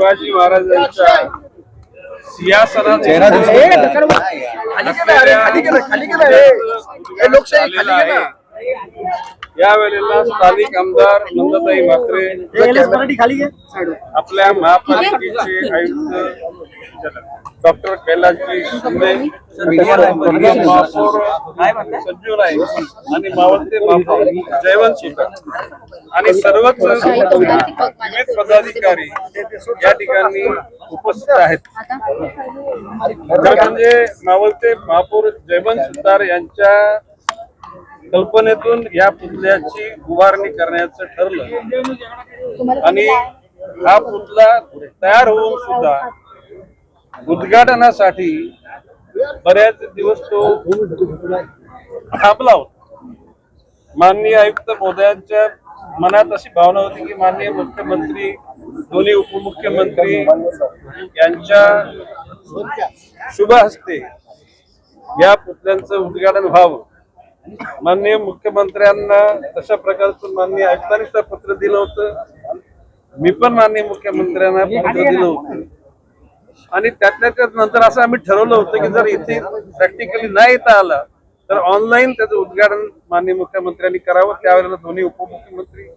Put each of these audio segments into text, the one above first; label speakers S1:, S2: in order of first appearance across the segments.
S1: शिवाजी महाराजांच्या सिंहासनात
S2: चेहरा
S3: लोकशाही खाली
S1: आहे.
S3: गेलं.
S1: यावेळेला स्थानिक आमदार नंदताई म्हात्रे आपल्या महापालिकेचे आयुक्त डॉक्टर कैलासजी शिंदे महापौर संजू नाईक आणि मावळते महापौर जयवंत सुतार आणि सर्वच विविध पदाधिकारी या ठिकाणी उपस्थित आहेत. म्हणजे मावळते महापौर जयवंत सुतार यांच्या कल्पनेतून या पुतळ्याची उभारणी करण्याचं ठरलं. आणि हा पुतळा तयार होऊन सुद्धा उद्घाटनासाठी बऱ्याच दिवस तो थांबला होता. माननीय आयुक्त महोदयांच्या मनात अशी भावना होती की माननीय मुख्यमंत्री दोन्ही उपमुख्यमंत्री यांच्या शुभ हस्ते या पुतळ्यांचं उद्घाटन व्हावं. माननीय मुख्यमंत्र्यांना तशा प्रकारचं माननीय आयुक्तांनी सुद्धा पत्र दिलं होतं. मी पण माननीय मुख्यमंत्र्यांना पत्र दिलं होतं. आणि त्यातल्या त्यात नंतर असं आम्ही ठरवलं होतं की जर इथे प्रॅक्टिकली नाही येता आला तर ऑनलाईन त्याचं उद्घाटन माननीय मुख्यमंत्र्यांनी करावं. त्यावेळेला दोन्ही उपमुख्यमंत्री.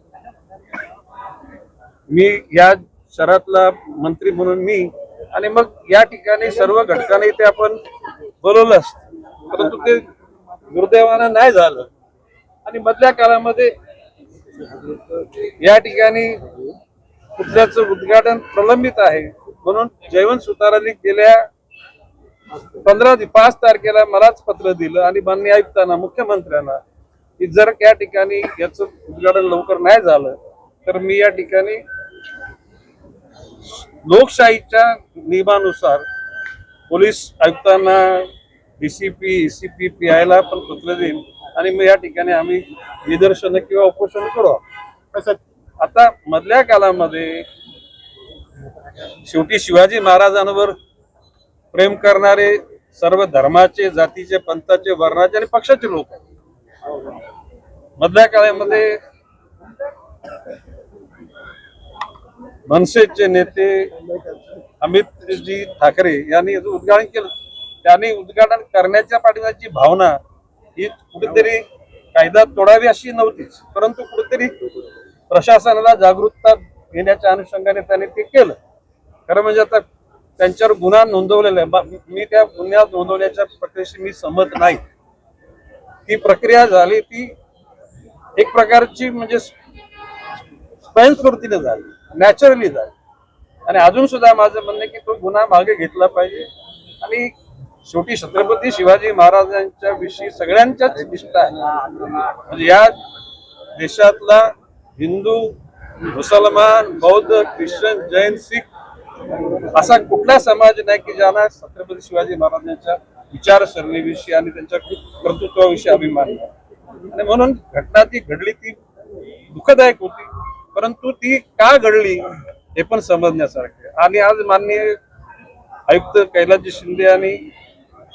S1: मी या शहरातला मंत्री म्हणून मी आणि मग या ठिकाणी सर्व घटकांनी ते आपण बोलवलं असतं. परंतु ते दुर्दैवानं नाही झालं. आणि मधल्या काळामध्ये या ठिकाणी पुतळ्याचं उद्घाटन प्रलंबित आहे. म्हणून जयवंत सुतारांनी गेल्या पंधरा पाच तारखेला मलाच पत्र दिलं आणि माननीय आयुक्तांना मुख्यमंत्र्यांना की जर या ठिकाणी याचं उद्घाटन लवकर नाही झालं तर मी या ठिकाणी लोकशाहीच्या नियमानुसार पोलीस आयुक्तांना डीसीपी एसीपी पी आयला पण पत्र देईन. आणि मग या ठिकाणी आम्ही निदर्शनं किंवा उपोषण करू आता मधल्या काळामध्ये शेवटी शिवाजी महाराजांवर प्रेम करणारे सर्व धर्माचे जातीचे पंथाचे वर्णाचे आणि पक्षाचे लोक आहेत. मधल्या काळामध्ये मनसेचे नेते अमितजी ठाकरे यांनी उद्घाटन केलं. त्याने उद्घाटन करण्याच्या पाठीमागची भावना ही कुठेतरी कायदा तोडावी अशी नव्हतीच. परंतु कुठेतरी प्रशासनाला जागरूकता घेण्याच्या अनुषंगाने त्याने ते केलं. खरं म्हणजे आता त्यांच्यावर गुन्हा नोंदवलेला आहे. मी त्या गुन्ह्यात नोंदवण्याच्या प्रक्रियेशी मी सहमत नाही. ती प्रक्रिया झाली ती एक प्रकारची म्हणजे स्वयंस्फूर्तीने झाली नॅचरली झाली. आणि अजून सुद्धा माझं म्हणणं आहे की तो गुन्हा मागे घेतला पाहिजे. आणि शेवटी छत्रपती शिवाजी महाराजांच्या विषयी सगळ्यांच्याच निष्ठा आहे. म्हणजे या देशातला हिंदू मुसलमान बौद्ध ख्रिश्चन जैन शीख असा कुठला समाज नाही की ज्यांना छत्रपती शिवाजी महाराजांच्या विचारसरणीविषयी आणि त्यांच्या कर्तृत्वाविषयी अभिमान आणि म्हणून घटना ती घडली ती दुःखदायक होती परंतु ती का घडली हे पण समजण्यासारखे आणि आज माननीय आयुक्त कैलासजी शिंदे आणि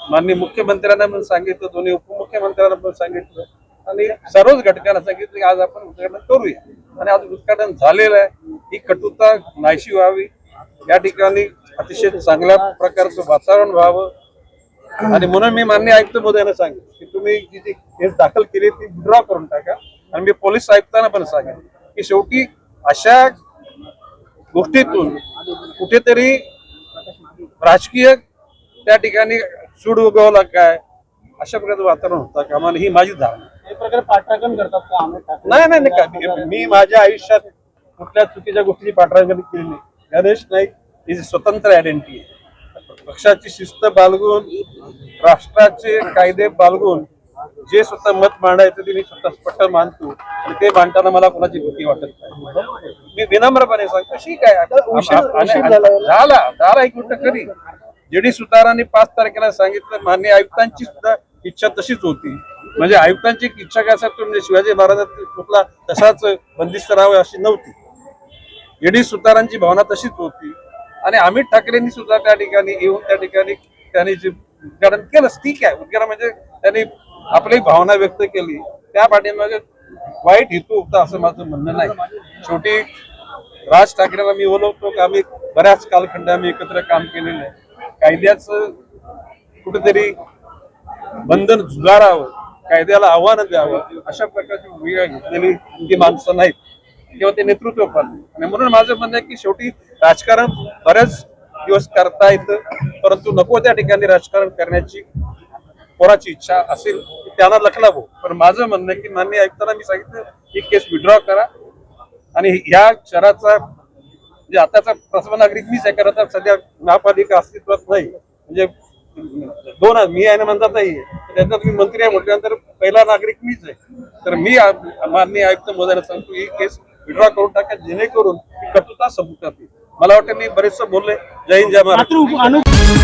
S1: माननीय मुख्यमंत्र्यांना पण सांगितलं दोन्ही उपमुख्यमंत्र्यांना पण सांगितलं. आणि सर्वच घटकांना सांगितलं की आज आपण उद्घाटन करूया. आणि आज उद्घाटन झालेलं आहे. ही कटुता नाहीशी व्हावी. या ठिकाणी अतिशय चांगल्या प्रकारचं वातावरण व्हावं. आणि म्हणून मी मान्य आयुक्त मोदयांना सांगितलं की तुम्ही जी जी केस दाखल केली ती विड्रॉ करून टाका. आणि मी पोलीस आयुक्तांना पण सांगेन की शेवटी अशा गोष्टीतून कुठेतरी राजकीय त्या ठिकाणी सूड उगवला काय? अशा प्रकारचं वातावरण होतं का मला ही माझी धारणा.
S3: हे प्रकारे पाठराखण करतात का अमित ठाकरे
S1: नाही नाही नाही काय मी माझ्या आयुष्यात कुठल्या चुकीच्या गोष्टीची पाठराखण केली नाही. गणेश नाईक ही स्वतंत्र आयडेंटिटी आहे. पक्षाची शिस्त बाळगून राष्ट्राचे कायदे बाळगून जे स्वतः मत मांडायचं ते मी स्वतः स्पष्ट मानतो. आणि ते मांडताना मला कोणाची भीती वाटत नाही. मी विनम्रपणे सांगतो आणि-
S3: उशीर झाला.
S1: झाला एक गोष्ट खरी जेडी सुतारांनी पाच तारखेला सांगितलं मान्य आयुक्तांची सुद्धा इच्छा तशीच होती. म्हणजे आयुक्तांची इच्छा काय असेल म्हणजे शिवाजी महाराजांचा कुठला तसाच बंदिस्त राहावे अशी नव्हती. ईडी सुतारांची भावना तशीच होती. आणि अमित ठाकरेंनी सुद्धा त्या ठिकाणी येऊन त्या ठिकाणी त्यांनी जे उद्घाटन केलं ठीक आहे. उद्घाटन म्हणजे त्यांनी आपली भावना व्यक्त केली. त्या पाठीमागे वाईट हेतू होता असं माझं म्हणणं नाही. शेवटी राज ठाकरेला मी बोलवतो की आम्ही बऱ्याच कालखंड आम्ही एकत्र काम केलेलं आहे. कायद्याचं कुठेतरी बंधन झुगारावं कायद्याला आव्हान द्यावं अशा प्रकारची भूमिका घेतलेली ती माणसं नाहीत. किंवा ते नेतृत्व पण. आणि म्हणून माझं म्हणणं आहे की शेवटी राजकारण बऱ्याच दिवस करता येतं परंतु नको त्या ठिकाणी राजकारण करण्याची कोणाची इच्छा असेल त्यांना लखलावो. पण माझं म्हणणं आहे की मान्य आयुक्तांना मी सांगितलं ही केस विड्रॉ करा. आणि ह्या शहराचा म्हणजे आताचा प्रथम नागरिक मीच आहे कारण आता सध्या महापालिका अस्तित्वात नाही. म्हणजे दोन मी आहे ना म्हणतात नाही. त्यांना तुम्ही मंत्री आहे म्हटल्यानंतर पहिला नागरिक मीच आहे. तर मी माननीय आयुक्त महोदयाला सांगतो ही केस विड्रॉ करून टाका जेणेकरून कटुता संपुष्टात येईल. मला वाटतं मी बरेचसं बोलले जय हिंद जय महाराष्ट्र.